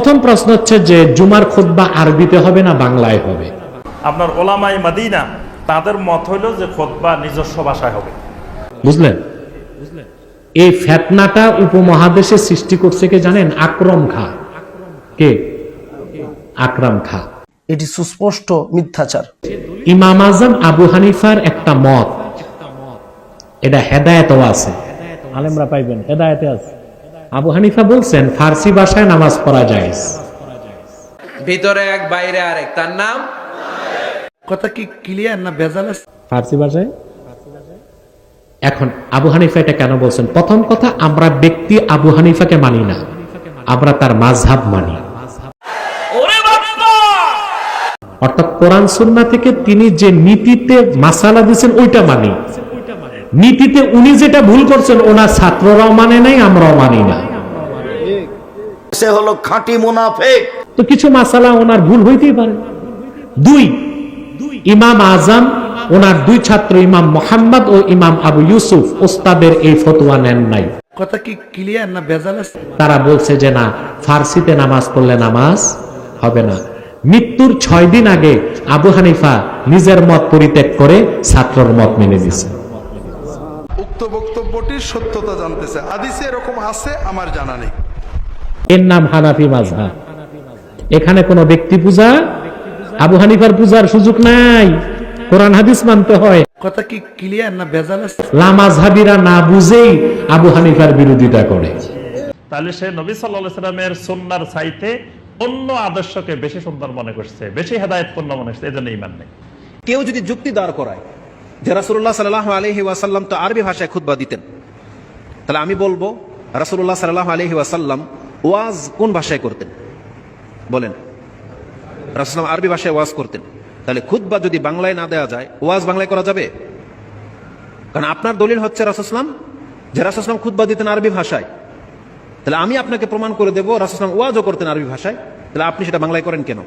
প্রথম প্রশ্ন হচ্ছে যে জুমার খুতবা আরবিতে হবে না বাংলায় হবে? আপনার ওলামাই মাদিনা তাদের মত হইল যে খোদবা নিজস্ব ভাষায় হবে। বুঝলেন? এই ফেতনাটা উপমহাদেশে সৃষ্টি করছে কে জানেন? আকরম খা। কে? আকরাম খা। এটি সুস্পষ্ট মিথ্যাচার। ইমাম আজম আবু হানিফার একটা মত। এটা হেদায়েতও আছে। আলেমরা পাইবেন হেদায়েতে আছে। আবু হানিফা বলছেন ফার্সি ভাষায় নামাজ পড়া যায় ভিতরে এক বাইরে আরেক তার নাম? কথা কি ক্লিয়ার না ভেজাল ফার্সি ভাষায়? এখন আবু হানিফা এটা কেন বলছেন? প্রথম কথা আমরা ব্যক্তি আবু হানিফাকে মানি না। আমরা তার মাঝহাব মানি। অর্থাৎ কোরআন সুন্না থেকে তিনি যে নীতিতে মাসালা দিয়েছেন ওইটা মানি। নীতিতে উনি যেটা ভুল করছেন ওনার ছাত্ররাও মানে নাই আমরাও মানি না। সে হলো খাঁটি মুনাফেক। তো কিছু মাসালা ওনার ভুল হইতেই পারে। দুই ইমাম আজম ওনার দুই ছাত্র ইমাম মোহাম্মদ ও ইমাম আবু ইউসুফ ওস্তাদের এই ফতোয়া নেন নাই। কথা কি ক্লিয়ার না ভেজাল তারা বলছে যে না ফার্সিতে নামাজ পড়লে নামাজ হবে না। মৃত্যুর ছয় দিন আগে আবু হানিফা নিজের মত পরিত্যাগ করে ছাত্রর মত মেনে দিছে উক্ত বক্তব্যটির সত্যতা জানতেছে। আদিসে এরকম আছে আমার জানা নেই। এর নাম হানাফি মাজহা এখানে কোনো ব্যক্তি পূজা আবু হানিফার পূজার সুযোগ নাই। কোরআন হাদিস মানতে হয়। কথা কি ক্লিয়ার না ভেজাল লামাজহাবিরা না বুঝেই আবু হানিফার বিরোধিতা করে। তাহলে সে নবী সাল্লাহ সাল্লামের সন্ন্যার চাইতে অন্য আদর্শকে বেশি সুন্দর মনে করছে বেশি হেদায়তপূর্ণ মনে করছে এই জন্য ইমান নেই কেউ যদি যুক্তি দাঁড় করায় যে রাসুল্লাহ সাল্লাহ আলহি ওয়াসাল্লাম তো আরবি ভাষায় খুতবা দিতেন। তাহলে আমি বলব রাসুল্লাহ সাল্লাহ আলহি ওয়াসাল্লাম ওয়াজ কোন ভাষায় করতেন? বলেন। রাসুলাম আরবি ভাষায় ওয়াজ করতেন। তাহলে খুতবা যদি বাংলায় না দেওয়া যায়, ওয়াজ বাংলায় করা যাবে? কারণ আপনার দলিল হচ্ছে রাসুসলাম যে রাসুসলাম খুতবা দিতেন আরবি ভাষায়। তাহলে আমি আপনাকে প্রমাণ করে দেবো রাসুসলাম ওয়াজও করতেন আরবি ভাষায়। তাহলে আপনি সেটা বাংলায় করেন কেন?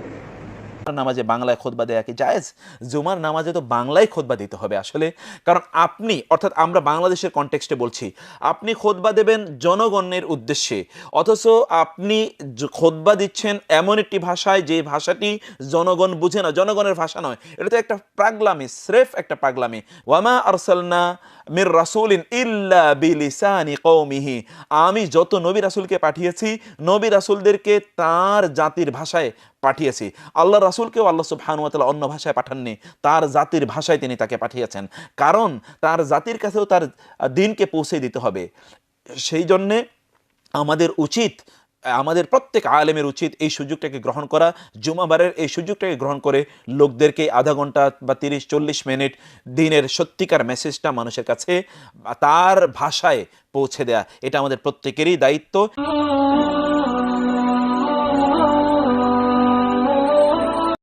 নামাজে বাংলায় খোদবা দেয়া কি জায়েজ? জুমার নামাজে তো বাংলায় খোদবা দিতে হবে আসলে। কারণ আপনি, অর্থাৎ আমরা বাংলাদেশের কনটেক্সটে বলছি, আপনি খোদবা দেবেন জনগণের উদ্দেশ্যে। অথচ আপনি খোদবা দিচ্ছেন এমন একটি ভাষায় যে ভাষাটি জনগণ বুঝে না। জনগণের ভাষা নয়। এটা তো একটা পাগলামি, স্রেফ একটা পাগলামি। ওয়ামা আরসালনা মির রাসূলিন ইল্লা বিলিসানি কওমিহি। আমি যত নবী রাসুলকে পাঠিয়েছি, নবী রাসুলদেরকে তার জাতির ভাষায় পাঠিয়েছি। আল্লাহ রাসূলকেও আল্লাহ সুবহানাহু ওয়া অন্য ভাষায় পাঠাননি, তার জাতির ভাষায় তিনি তাকে পাঠিয়েছেন। কারণ তার জাতির কাছেও তার দিনকে পৌঁছে দিতে হবে। সেই জন্যে আমাদের উচিত, আমাদের প্রত্যেক আলেমের উচিত এই সুযোগটাকে গ্রহণ করা। জুমাবারের এই সুযোগটাকে গ্রহণ করে লোকদেরকে আধা ঘণ্টা বা তিরিশ, চল্লিশ মিনিট দিনের সত্যিকার মেসেজটা মানুষের কাছে তার ভাষায় পৌঁছে দেয়া, এটা আমাদের প্রত্যেকেরই দায়িত্ব।